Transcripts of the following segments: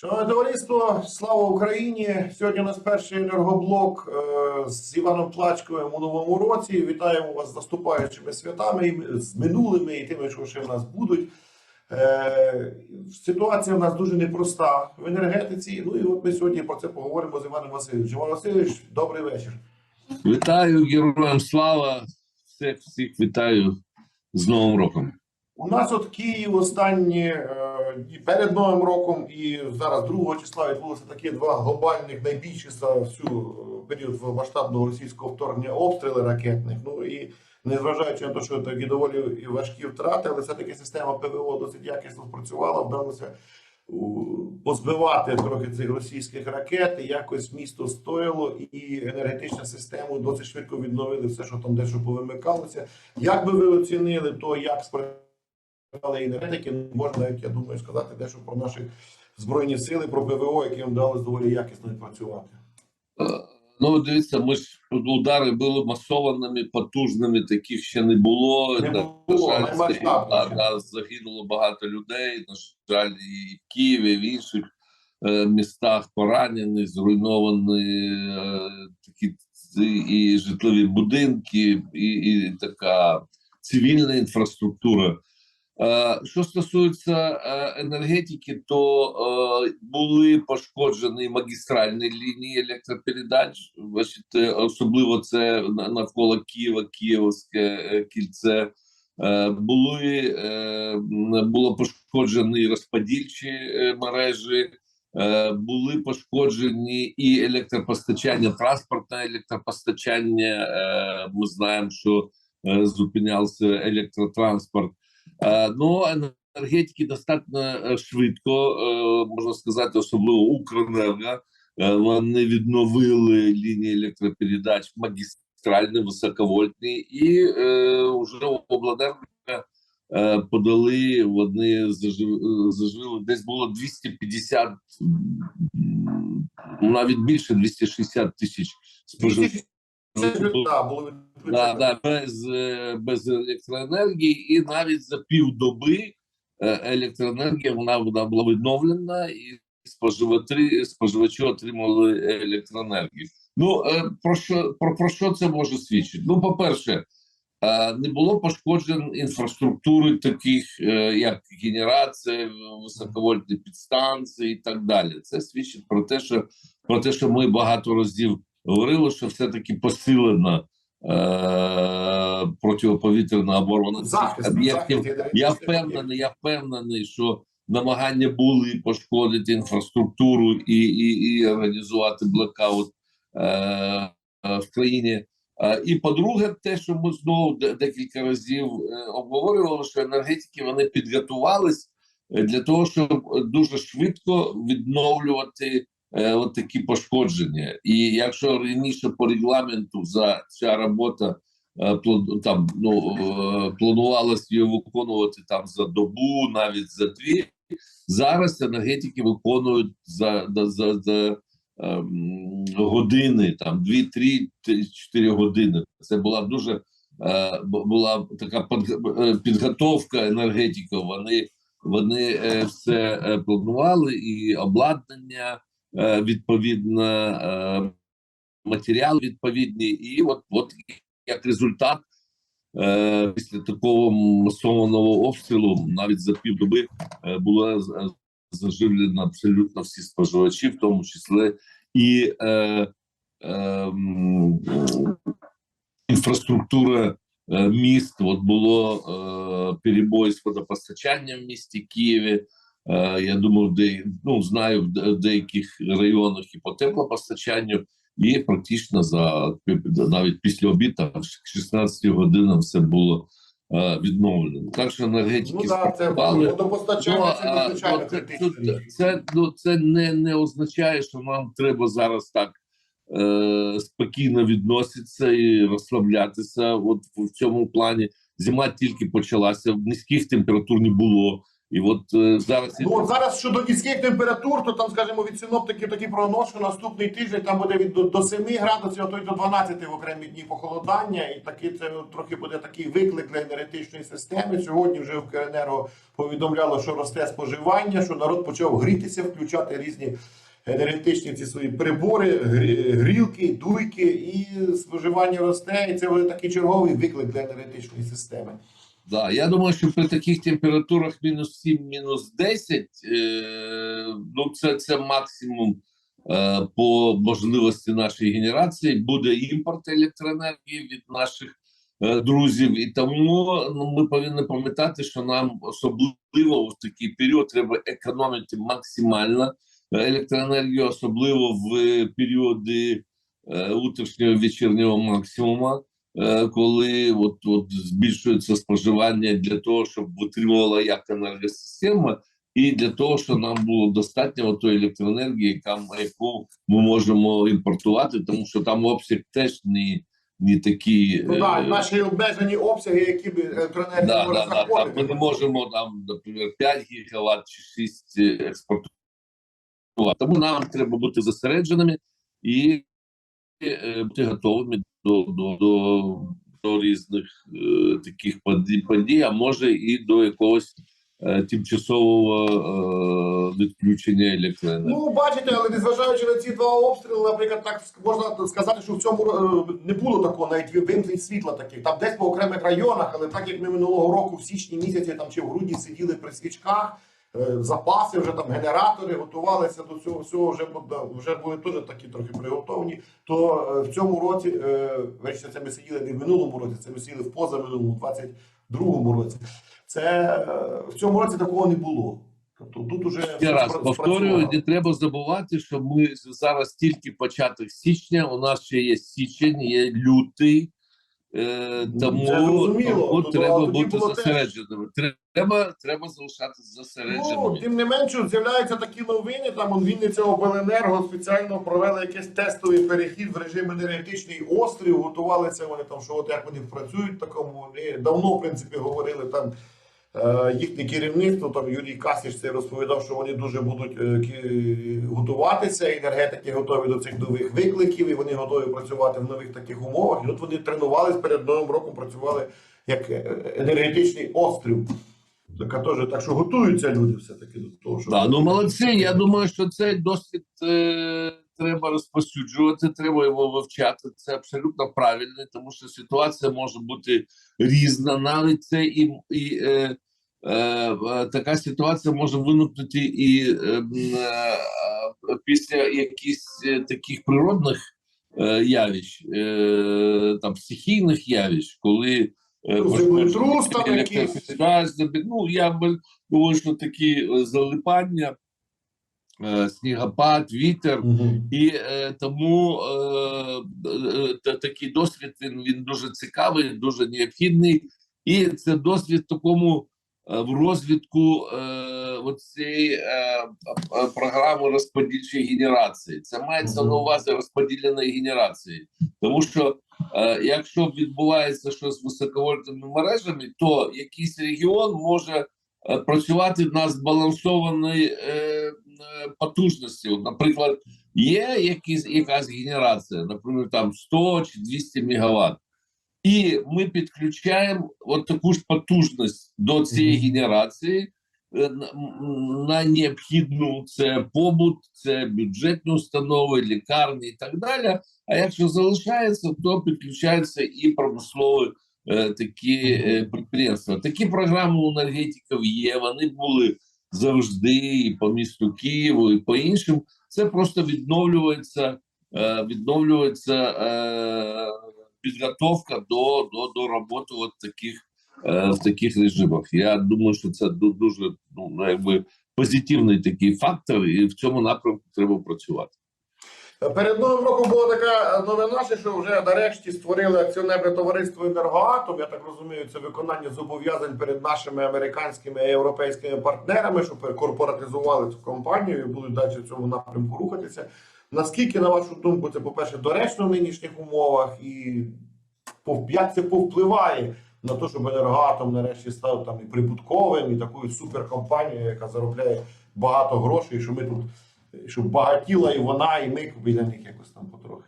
Шановне товариство, слава Україні! Сьогодні у нас перший енергоблок е, з Іваном Тлачковим у новому році. Вітаємо вас з наступаючими святами, з минулими і тими, що ще в нас будуть. Е, Ситуація в нас дуже непроста в енергетиці. Ну і от ми сьогодні про це поговоримо з Іваном Васильовичем. Іван Васильович, добрий вечір. Вітаю героям слава! Всіх всіх вітаю з Новим роком. У нас от Київ останні е, перед Новим роком, і зараз 2 числа відбулися такі два глобальних, найбільші за всю е, період масштабного російського вторгнення обстріли ракетних. Ну і незважаючи на те, що такі доволі важкі втрати, але все-таки система ПВО досить якісно спрацювала, вдалося позбивати трохи цих російських ракет, якось місто стояло, і енергетичну систему досить швидко відновили все, що там дещо повимикалося. Як би ви оцінили то, як спрацювали але енергетики можна навіть, я думаю, сказати дещо про наші збройні сили, про ПВО, яким вдалося доволі якісно працювати. Е, Ну, дивіться, ми ж удари були масованими, потужними, таких ще не було. Не На було, жаль, наймасштабніше. да, да, загинуло багато людей. На жаль, і в Києві, і в інших е, містах поранені, зруйновані е, такі і житлові будинки, і, і така цивільна інфраструктура. Е, Що стосується е, енергетики, то е, були пошкоджені магістральні лінії електропередач. Особливо це навколо Києва, Київське кільце. Були було пошкоджені розподільчі мережі, були пошкоджені і електропостачання, транспортне електропостачання. Ми знаємо, що зупинявся електротранспорт. Е, Ну, енергетики достатньо е, швидко, е, можна сказати, особливо Укренерго. Вони відновили лінії електропередач магістральні, високовольтні, і вже обладнання подали. Вони зажили десь було 250, м, навіть більше 260 тисяч споживачів. Да, було Да, да, без, без електроенергії, і навіть за півдоби е, електроенергія вона, вона була відновлена, і споживачі, споживачі отримали електроенергію. Ну е, про що про, про що це може свідчити? Ну, по-перше, е, не було пошкоджень інфраструктури, таких як генерація, високовольтні підстанції і так далі. Це свідчить про те, що про те, що ми багато разів говорили, що все-таки посилена е, протиповітряна оборона цих захист, об'єктів. захист Я впевнений, я впевнений, що намагання були пошкодити інфраструктуру і, і, і організувати блекаут е, е, в країні. Е, і по-друге, те, що ми знову декілька разів е, обговорювали, що енергетики вони підготувались е, для того, щоб дуже швидко відновлювати е, от такі пошкодження. І якщо раніше по регламенту за ця робота е, там ну е, планувалось її виконувати там за добу, навіть за дві. Зараз енергетики виконують за, за, за, за ем, години, там 2-3-4 години. Це була дуже е, була така е, підготовка енергетиків. Вони, вони е, все е, планували, і обладнання е, відповідно, е, матеріали відповідні, і от, от як результат. Е, після такого масованого обстрілу навіть за півдоби е, було з- заживлено абсолютно всі споживачі, в тому числі і е, е, інфраструктура е, міст. От було е, перебой з водопостачанням в місті Києві. Е, я думаю, де ну знаю в деяких районах і по теплопостачанню, і практично за навіть після обіду, там, к 16 годинам все було е, відновлено. Так що енергетики Ну так, це водопостачання, це річ. Це, ну, це не, не означає, що нам треба зараз так е, спокійно відноситися і розслаблятися. От в цьому плані зима тільки почалася, низьких температур не було. І от е, зараз Ну зараз щодо низьких температур, то там, скажімо, від синоптиків такий прогноз, що наступний тиждень там буде від до, до 7 градусів, а то й до 12 в окремі дні похолодання. І таки це ну, трохи буде такий виклик для енергетичної системи. Сьогодні вже в КНРО повідомляло, що росте споживання, що народ почав грітися, включати різні енергетичні ці свої прибори, грі- грілки, дуйки, і споживання росте. І це буде такий черговий виклик для енергетичної системи. Да, я думаю, що при таких температурах мінус 7, мінус 10, е, ну це, це максимум е, по можливості нашої генерації. Буде імпорт електроенергії від наших е, друзів, і тому ну, ми повинні пам'ятати, що нам особливо в такий період треба економити максимально електроенергію, особливо в періоди е, утрішнього вечірнього максимуму коли от, от збільшується споживання для того, щоб витримувала як енергосистема, і для того, щоб нам було достатньо тої електроенергії, яка яку ми можемо імпортувати, тому що там обсяг теж не, не такий. Ну е, так, наші обмежені обсяги, які б електроенергії Да, може да, да, ми не можемо там, наприклад, 5 гігават чи 6 експортувати. Тому нам треба бути зосередженими і е, бути готовими до, до, до, до різних е, таких подій, а може і до якогось е, тимчасового е, відключення електроенергії. Ну, бачите, але незважаючи на ці два обстріли, наприклад, так можна сказати, що в цьому е, не було такого навіть вимкнень світла таких. Там десь по окремих районах, але так як ми минулого року в січні місяці там чи в грудні сиділи при свічках, запаси вже там генератори готувалися до цього всього, вже вже були теж такі трохи приготовлені. То е, в цьому році, е, це ми сиділи не в минулому році, це ми сиділи в позаминулому, 22-му році. Це е, в цьому році такого не було. Тобто тут уже Ще раз повторюю, не треба забувати, що ми зараз тільки початок січня. У нас ще є січень, є лютий. Е, Ну, тому, це зрозуміло. тому Ну, треба тоді бути було теж- зосередженими. Треба, треба залишатися Ну, тим не менше, з'являються такі новини. Там он Вінниця обленерго спеціально провели якийсь тестовий перехід в режим енергетичний острів. Готувалися вони там, що от як вони працюють в такому. Вони давно, в принципі, говорили там. Е, Їхнє керівництво, там Юрій Касіч це розповідав, що вони дуже будуть е, готуватися. Енергетики готові до цих нових викликів, і вони готові працювати в нових таких умовах. І от вони тренувались перед новим роком, працювали як е, енергетичний острів. Так, теж, так що готуються люди все-таки до того, що Да, ну молодці. Я думаю, що цей досвід е, треба розповсюджувати, треба його вивчати. Це абсолютно правильно, тому що ситуація може бути різна. Навіть це і, і е, е, е, така ситуація може виникнути і е, е, після якихось е, таких природних е, явищ, е, там стихійних явищ, коли е, Ну, землетрус там якийсь. ну я думаю, що такі е, залипання, е, снігопад, вітер. Мгм. І е, тому е, е, такий досвід він, він дуже цікавий, дуже необхідний. І це досвід такому е, в розвитку е, оцієї е, е, програми розподільчої генерації. Це мається на увазі розподіленої генерації. Тому що е, якщо відбувається щось з високовольтними мережами, то якийсь регіон може е, працювати на збалансованій е, е, потужності. От, наприклад, є якісь, якась генерація, наприклад, там 100 чи 200 мегаватт, і ми підключаємо от таку ж потужність до цієї генерації. е, на- На необхідну це побут, це бюджетні установи, лікарні і так далі. А якщо залишається, то підключаються і промислові е, такі е, підприємства. Такі програми у енергетиків є. Вони були завжди і по місту Києву, і по іншим. Це просто відновлюється, е, відновлюється е, підготовка до, до, до роботи от таких е, в таких режимах. Я думаю, що це ду- дуже ну, якби позитивний такий фактор, і в цьому напрямку треба працювати. Перед новим роком була така новина, що вже нарешті створили акціонерне товариство енергоатом. Я так розумію, це виконання зобов'язань перед нашими американськими і європейськими партнерами, що корпоратизували цю компанію і будуть далі в цьому напрямку рухатися. Наскільки, на вашу думку, це, по-перше, доречно в нинішніх умовах, і як це повпливає на те, щоб енергоатом нарешті став там і прибутковим, і такою суперкомпанією, яка заробляє багато грошей, що ми тут щоб багатіла і вона, і ми біля них якось там потрохи.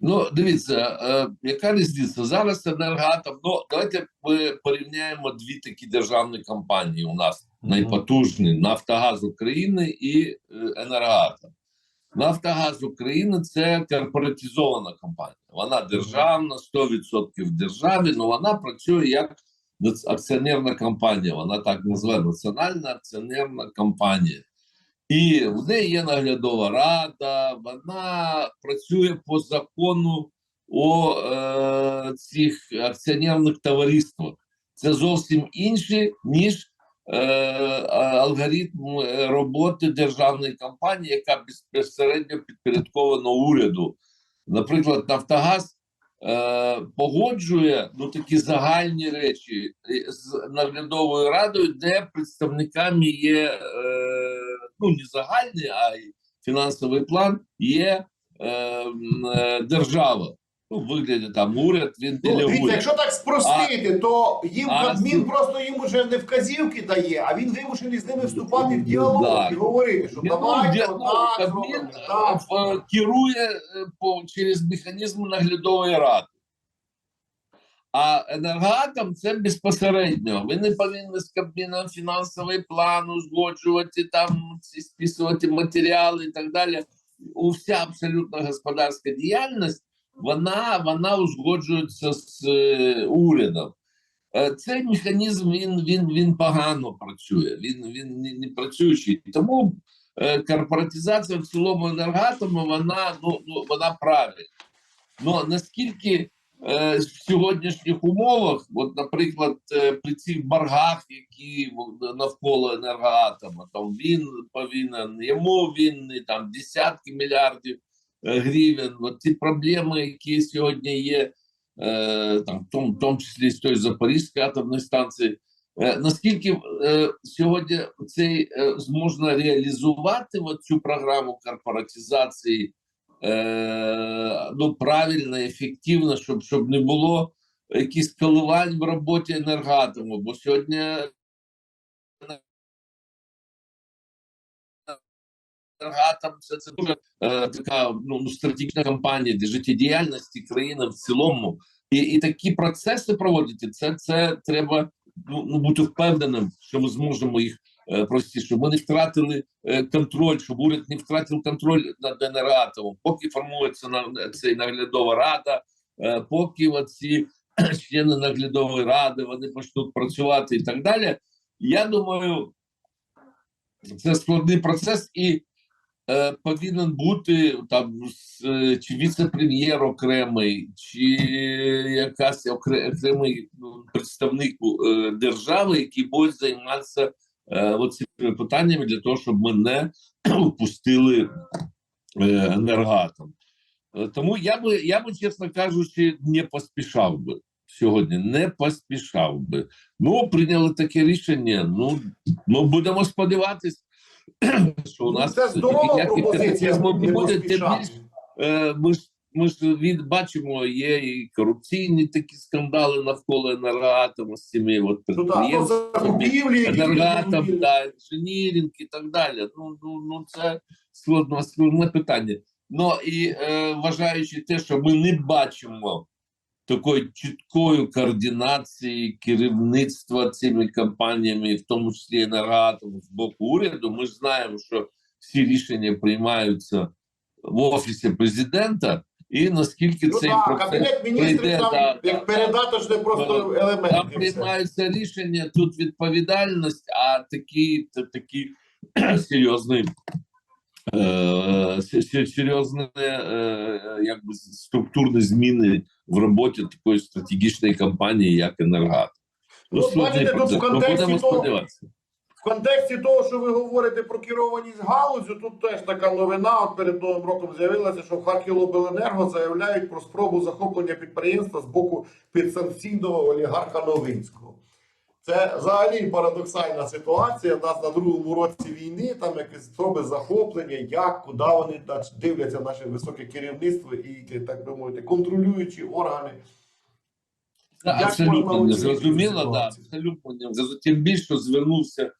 Ну, дивіться, е, яка різниця? Зараз енергоатом. Ну, давайте ми порівняємо дві такі державні компанії у нас найпотужні: Нафтогаз України і е, Енергоатом. Нафтогаз України це корпоратизована компанія. Вона державна, 100% в державі, але вона працює як акціонерна компанія. Вона так називає Національна акціонерна компанія. І в неї є наглядова рада, вона працює по закону о е, цих акціонерних товариствах. Це зовсім інше, ніж е, алгоритм е, роботи державної компанії, яка безпосередньо підпорядкована уряду. Наприклад, Нафтогаз е, погоджує ну, такі загальні речі е, з наглядовою радою, де представниками є е, ну, не загальний, а й фінансовий план є е, е, держава. Ну, вигляді там уряд, він Ну, дивіться, якщо так спростити, то їм а Кабмін просто їм уже не вказівки дає, а він вимушений з ними вступати в діалог Да. і говорити, що Ну, давайте ну, Кабмін е, так. керує е, по, через механізм наглядової ради. А енергоатом це безпосередньо. Ви не повинні з Кабміном фінансовий план узгоджувати, там списувати матеріали і так далі. Уся абсолютно господарська діяльність вона, вона узгоджується з е, урядом. Е, Цей механізм він, він, він погано працює, він, він не, не працюючий. Тому е, корпоратизація в цілому енергатому вона, ну, ну, вона правильна. Ну наскільки в сьогоднішніх умовах, от, наприклад, е, при цих боргах, які навколо енергоатома, там він повинен, йому винні там десятки мільярдів е, гривень. От ці проблеми, які сьогодні є, е, там, в тому, в тому числі з тої Запорізької атомної станції. Е, наскільки е, сьогодні цей е, можна реалізувати цю програму корпоратизації е, ну, правильно, ефективно, щоб, щоб не було якісь коливань в роботі енергатому, бо сьогодні енергатом це, це дуже е, така ну, стратегічна компанія для життєдіяльності країни в цілому. І, і такі процеси проводити, це, це треба ну, ну, бути впевненим, що ми зможемо їх е, провести, щоб ми не втратили е, контроль, щоб уряд не втратив контроль над енергатомом, поки формується цей наглядова рада, е, поки оці члени наглядової ради вони почнуть працювати і так далі. Я думаю, це складний процес і е, повинен бути там чи віце-прем'єр окремий, чи якась окремий ну, представник держави, який буде займатися цими питаннями для того, щоб ми не впустили е, енергатом. Е, Тому я би, я би, чесно кажучи, не поспішав би сьогодні, не поспішав би. Ну, прийняли таке рішення. Ну, ну будемо сподіватись, що у Ну, нас це здорова пропозиція. не буде. Тим е, ми ж ми ж від бачимо, є і корупційні такі скандали навколо енергоатому з цими от Ну то підприємствами закупівлі. да, інженіринг і так далі. Ну, ну, ну це складно, складне питання. Ну і е, вважаючи те, що ми не бачимо такої чіткої координації керівництва цими компаніями, в тому числі енергоатому з боку уряду, ми ж знаємо, що всі рішення приймаються в офісі президента, і наскільки Ну цей так, процес кабінет міністрів прийде, там да, як передаточне просто там елемент. і все. приймаються рішення, тут відповідальність, а такі, такі серйозні, е, се- се- серйозні е, якби структурні зміни в роботі такої стратегічної компанії, як Енергат. Ну, бачите, тут в контексті того-. В контексті того, що ви говорите про керованість галузю, тут теж така новина. От перед новим роком з'явилася, що в Харківобленерго заявляють про спробу захоплення підприємства з боку підсанкційного олігарха Новинського. Це взагалі парадоксальна ситуація. У нас на другому році війни там якісь спроби захоплення, як, куди вони дивляться наше високе керівництво і так би мовити, контролюючі органи. Як абсолютно не зрозуміло, да, ситуацію? абсолютно не зрозуміло. Тим більше звернувся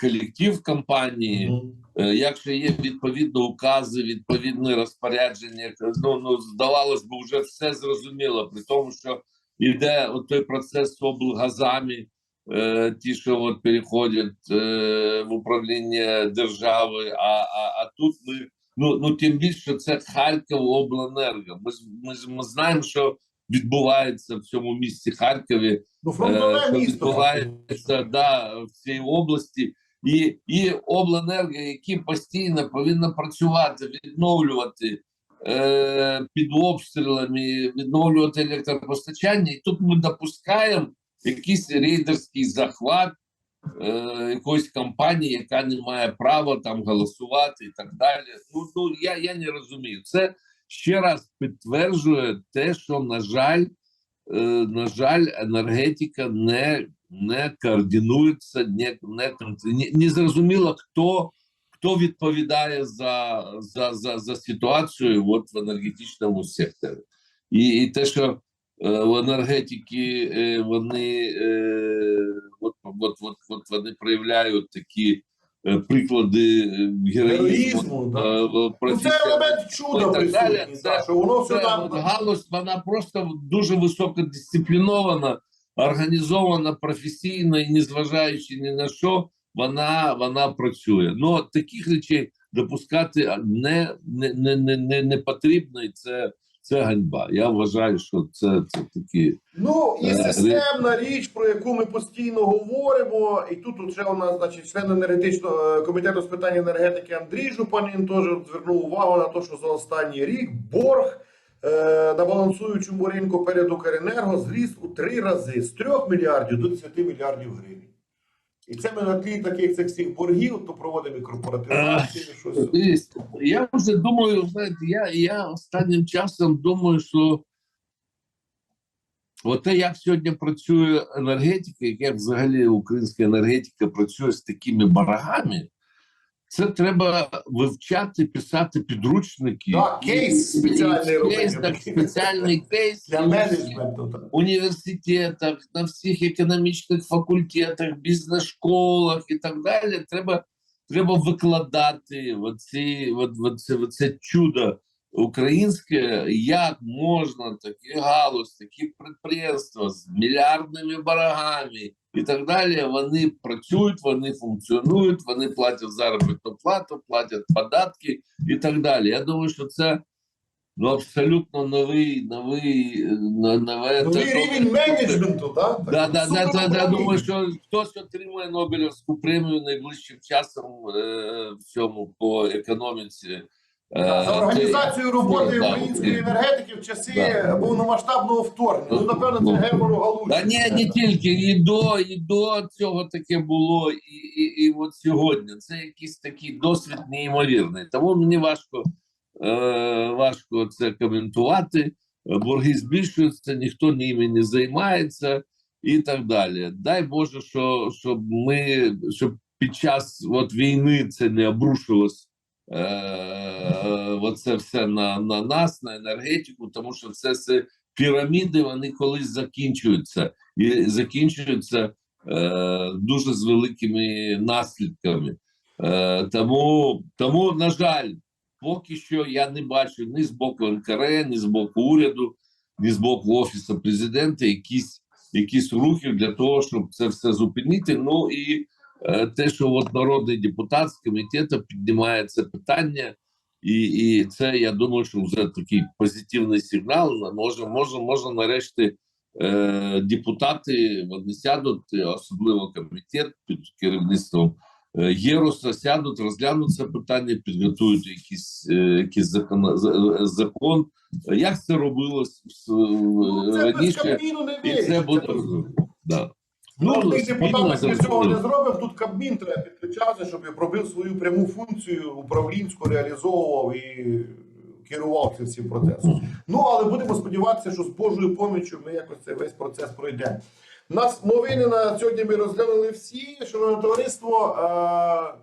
колектив компанії. Е, Якщо є відповідні укази, відповідні розпорядження, ну, ну здавалось би, вже все зрозуміло, при тому, що йде от той процес з облгазами, е, ті, що от переходять е, в управління держави. А, а, а тут ми ну, ну тим більше це Харків обленерго. Ми, ми, ми знаємо, що відбувається в цьому місті Харкові Ну, Е, що відбувається да, в цій області, і, і обленерго, які постійно повинна працювати, відновлювати е, під обстрілами, відновлювати електропостачання. І тут ми допускаємо якийсь рейдерський захват е, якоїсь компанії, яка не має права там голосувати і так далі. Ну, ну я, я не розумію. Це ще раз підтверджує те, що на жаль. Е, на жаль, енергетика не, не координується, не, не, не, зрозуміло, хто, хто відповідає за, за, за, за ситуацію от в енергетичному секторі. І, і те, що е, в енергетики е, вони, е, от, от, от, от вони проявляють такі приклади е, героїзму. Героїзму, да. е, Ну, це елемент чуда так далі. присутній, Це- воно все це там. галузь, вона просто дуже високодисциплінована, організована професійно і незважаючи ні на що, вона, вона працює. Ну таких речей допускати не, не, не, не, не, не потрібно, і це, це ганьба. Я вважаю, що це, це такі. Ну і Е, системна річ, про яку ми постійно говоримо, і тут уже у нас, значить, член енергетичного е, комітету з питань енергетики Андрій Жупанин теж звернув увагу на те, що за останній рік борг е, на балансуючому ринку перед Укренерго зріс у три рази з 3 мільярдів до 10 мільярдів гривень. І це ми на тлі таких цих всіх боргів, то проводимо і корпоративні щось. Я вже думаю, знаєте, я, я останнім часом думаю, що те, як сьогодні працює енергетика, як взагалі українська енергетика працює з такими барагами, це треба вивчати, писати підручники. Так, кейс спеціальний робити. кейс, так, спеціальний кейс Для менеджменту. університетах, на всіх економічних факультетах, бізнес-школах і так далі. Треба, треба викладати оці, от, оце, оце чудо українське, як можна такі галузь, такі підприємства з мільярдними боргами і так далі. Вони працюють, вони функціонують, вони платять заробітну плату, платять податки і так далі. Я думаю, що це. Ну, абсолютно новий, новий, е, нове Новий рівень менеджменту, так? Да, да, да, да, да, Суперуправління. думаю, що хтось отримує Нобелівську премію найближчим часом е, в цьому по економіці. Е, За організацію роботи української енергетики в часи повномасштабного вторгнення. Ну, напевно, це Ну, Герману Галузі. Та ні, не тільки і до, і до цього таке було, і, і, і от сьогодні. Це якийсь такий досвід неймовірний. Тому мені важко, е, важко це коментувати. Борги збільшуються, ніхто ними не займається і так далі. Дай Боже, що, щоб ми щоб під час от, війни це не обрушилось. Е, оце все на, на нас, на енергетику, тому що все це піраміди вони колись закінчуються і закінчуються е, дуже з великими наслідками. Е, тому, тому, на жаль, поки що я не бачу ні з боку НКР, ні з боку уряду, ні з боку офісу президента якісь, якісь рухів для того, щоб це все зупинити. Ну і те, що от народний депутат з комітету піднімає це питання. І, і це я думаю, що вже такий позитивний сигнал. Може, може, може нарешті е, депутати вони сядуть, е, особливо комітет під керівництвом е, Єруса, сядуть, розглянуть це питання, підготують якийсь, е, якийсь закон, закон. Як це робилось е, Ну, раніше, і це буде да. Ну, спільно депутати ми цього не зробимо. Тут Кабмін треба підключатися, щоб пробив свою пряму функцію, управлінську реалізовував і керував цим всім процесом. Ну, але будемо сподіватися, що з Божою поміччю ми якось цей весь процес пройдемо. Нас новини на сьогодні ми розглянули всі. Шановне товариство, е,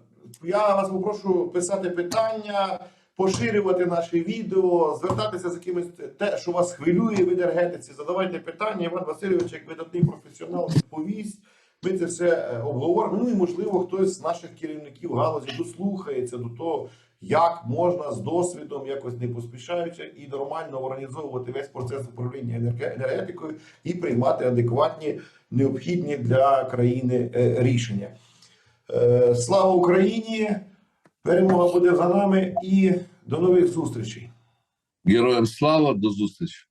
я вас попрошу писати питання. Поширювати наші відео, звертатися з якимось те, що вас хвилює в енергетиці. Задавайте питання. Іван Васильович, як видатний професіонал, відповість. Ми це все е, обговоримо. Ну і можливо, хтось з наших керівників галузі дослухається до того, як можна з досвідом, якось не поспішаючи, і нормально організовувати весь процес управління енергетикою і приймати адекватні необхідні для країни е, рішення. Е, Слава Україні! Перемога буде за нами і до нових зустрічей. Героям слава, до зустрічі.